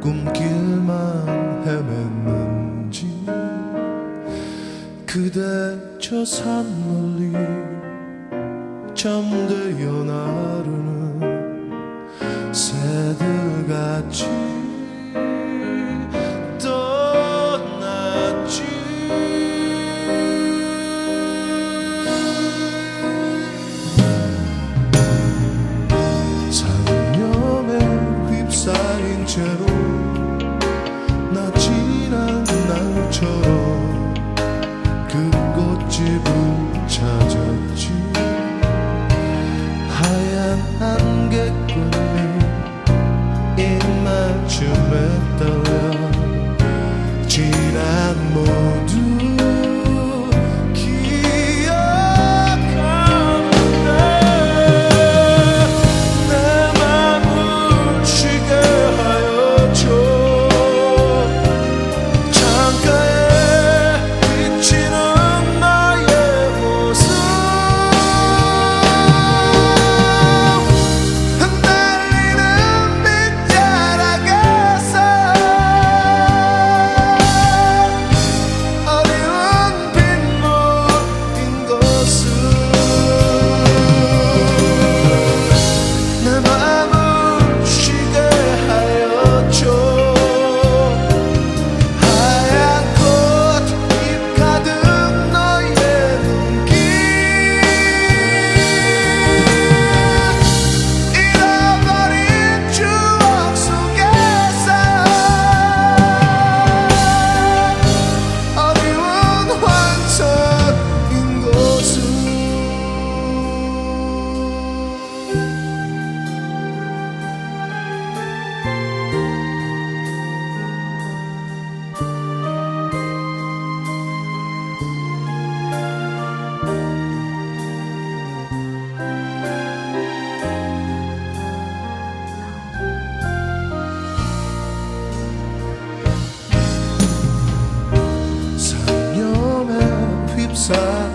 꿈길만 헤맸는지 그대 저 산물리 잠들어 나르는 새들같이 실제로 낮이란 날처럼 그 꽃집은 참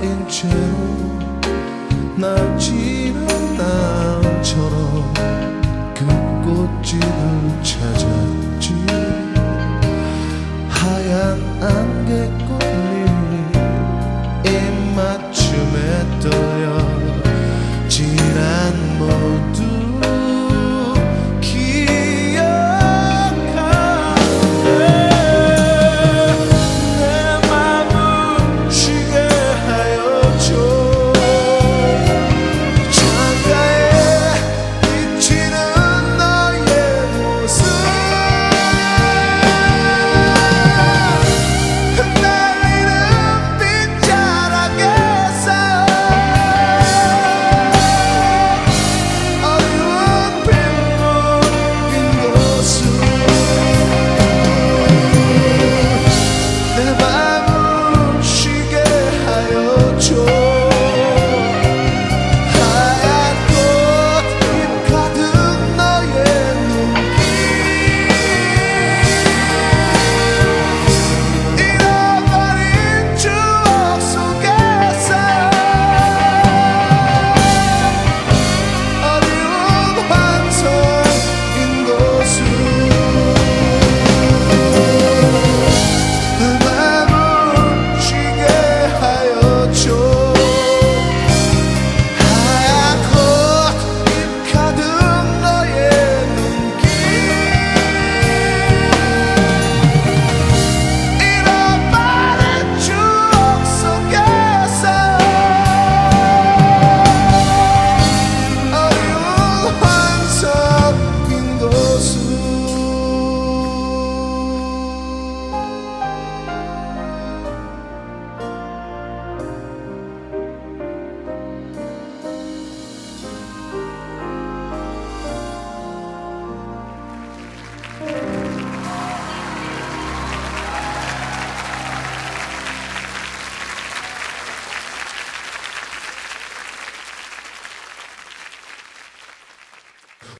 in cielo, na tira.